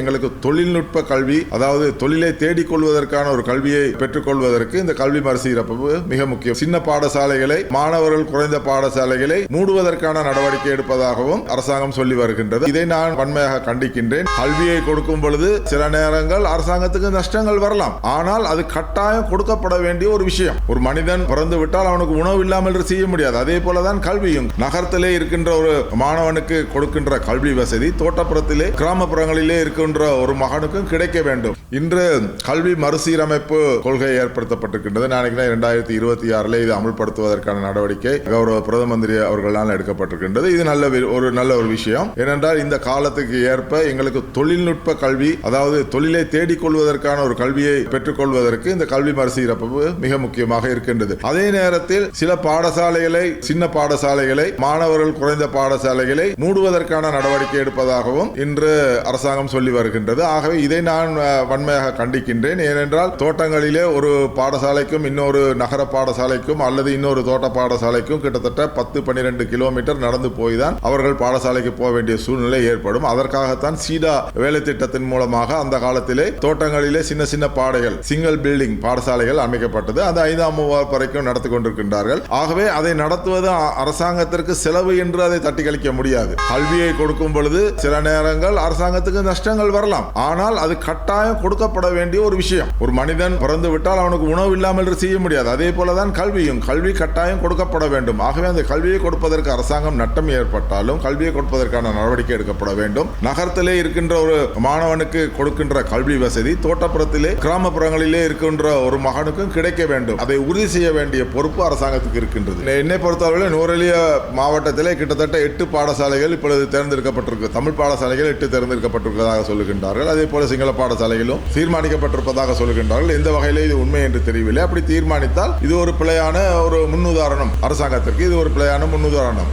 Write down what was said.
எங்களுக்கு தொழில்நுட்ப கல்வி அதாவது தொழிலை தேடிக்கொள்வதற்கான ஒரு கல்வியை பெற்றுக்கொள்வதற்கு இந்த கல்வி மறுசீரப்பு மிக முக்கியம். சின்ன பாடசாலைகளை மாணவர்கள் குறைந்த பாடசாலைகளை மூடுவதற்கான நடவடிக்கை எடுப்பதாகவும் அரசாங்கம் சொல்லி வருகின்றது. இதை நான் வன்மையாக கண்டிக்கின்றேன். கல்வியை கொடுக்கும் பொழுது சில நேரங்கள் அரசாங்கத்துக்கு நஷ்டங்கள் வரலாம். ஆனால் அது கட்டாயம் கொடுக்கப்பட வேண்டிய ஒரு விஷயம். ஒரு மனிதன் பிறந்து விட்டால் அவனுக்கு உணவு இல்லாமல் செய்ய முடியாது. அதே போலதான் கல்வியும். நகரத்திலே இருக்கின்ற ஒரு மாணவனுக்கு கொடுக்கின்ற கல்வி வசதி தோட்டப்புறத்திலே கிராமப்புறங்களிலே இருக்கின்ற ஒரு மகனுக்கும் கிடைக்க வேண்டும். இன்று கல்வி மறுசீரமைப்பு கொள்கை ஏற்படுத்தப்பட்டிருக்கின்றது. நினைக்கிறேன் இரண்டாயிரத்தி இருபத்தி ஆறில் இது அமல்படுத்துவதற்கான நடவடிக்கை கௌரவ பிரதம மந்திரி அவர்களால் எடுக்கப்பட்டிருக்கின்றது. இது நல்ல ஒரு நல்ல ஒரு விஷயம். ஏனென்றால் இந்த காலத்துக்கு ஏற்ப எங்களுக்கு தொழில்நுட்ப கல்வி அதாவது தொழிலை தேடிக்கொள்வதற்கான ஒரு கல்வியை பெற்றுக்கொள்வதற்கு இந்த கல்வி மறுசீரமைப்பு மிக முக்கியமாக இருக்கின்றது. அதே நேரத்தில் சில பாடசாலைகளை சின்ன பாடசாலைகளை மாணவர்கள் குறைந்த பாடசாலைகளை மூடுவதற்கான நடவடிக்கை எடுப்பதாகவும் இன்று அரசாங்கம் சொல்லி வருகின்றது. ஆகவே இதை நான் வன்மையாக கண்டிக்கின்றேன். ஏனென்றால் தோட்டங்களிலே ஒரு பாடசாலைக்கும் இன்னொரு நகர பாடசாலைக்கும் அல்லது இன்னொரு தோட்ட பாடசாலைக்கும் கிட்டத்தட்ட பத்து பன்னிரெண்டு கிலோமீட்டர் நடந்து போய் தான் அவர்கள் பாடசாலைக்கு போக வேண்டிய சூழ்நிலை ஏற்படும். அதற்காகத்தான் சீடா வேலை திட்டத்தின் மூலமாக அந்த காலத்திலே தோட்டங்களிலே சின்ன சின்ன பாடைகள் சிங்கிள் பில்டிங் பாடசாலைகள் அமைக்கப்பட்டது. அந்த ஐந்தாம் வரைக்கும் நடத்தி கொண்டிருக்கின்றார்கள். ஆகவே அதை நடத்துவது அரசாங்கத்திற்கு செலவு என்று அதை தட்டி கழிக்க முடியாது. கல்வியை கொடுக்கும் பொழுது சில நேரங்கள் அரசாங்கத்துக்கு நஷ்டங்கள் வரலாம். ஆனால் அது கட்டாயம் கொடுக்கப்பட வேண்டிய ஒரு விஷயம். ஒரு மனிதன் பிறந்து விட்டால் அவனுக்கு உணவு இல்லாமல் செய்ய முடியாது. அதே போலதான் கல்வியும். கல்வி கட்டாயம் கொடுக்கப்பட வேண்டும். ஆகவே அந்த கல்வியை கொடுப்பதற்கு அரசாங்கம் நட்டம் ஏற்பட்டாலும் கல்வியை கொடுப்பதற்கான நடவடிக்கை எடுக்கப்பட வேண்டும். நகரத்திலே இருக்கின்ற ஒரு மாணவனுக்கு கொடுக்கின்ற கல்வி வசதி தோட்டப்புறத்திலே கிராமப்புறங்களிலே இருக்கின்ற ஒரு மகனுக்கும் கிடைக்க வேண்டும். அதை உறுதி செய்ய வேண்டிய பொறுப்பு அரசாங்கத்துக்கு இருக்கின்றது. என்னை பொறுத்தவரை நூரெலிய மாவட்டத்திலே கிட்டத்தட்ட எட்டு பாடசாலைகள் இப்பொழுது தேர்ந்தெடுக்கப்பட்டிருக்கு. தமிழ் பாடசாலைகள் எட்டு தேர்ந்தெடுக்கப்பட்டிருப்பதாக சொல்லுகின்றார்கள். அதே போல சிங்கள பாடசாலைகளும் தீர்மானிக்கப்பட்டிருப்பதாக சொல்லுகின்றார்கள். எந்த வகையில இது உண்மை என்று தெரியவில்லை. அப்படி தீர்மானித்தால் இது ஒரு பிழையான ஒரு முன்னுதாரணம். அரசாங்கத்திற்கு இது ஒரு பிழையான முன்னுதாரணம்.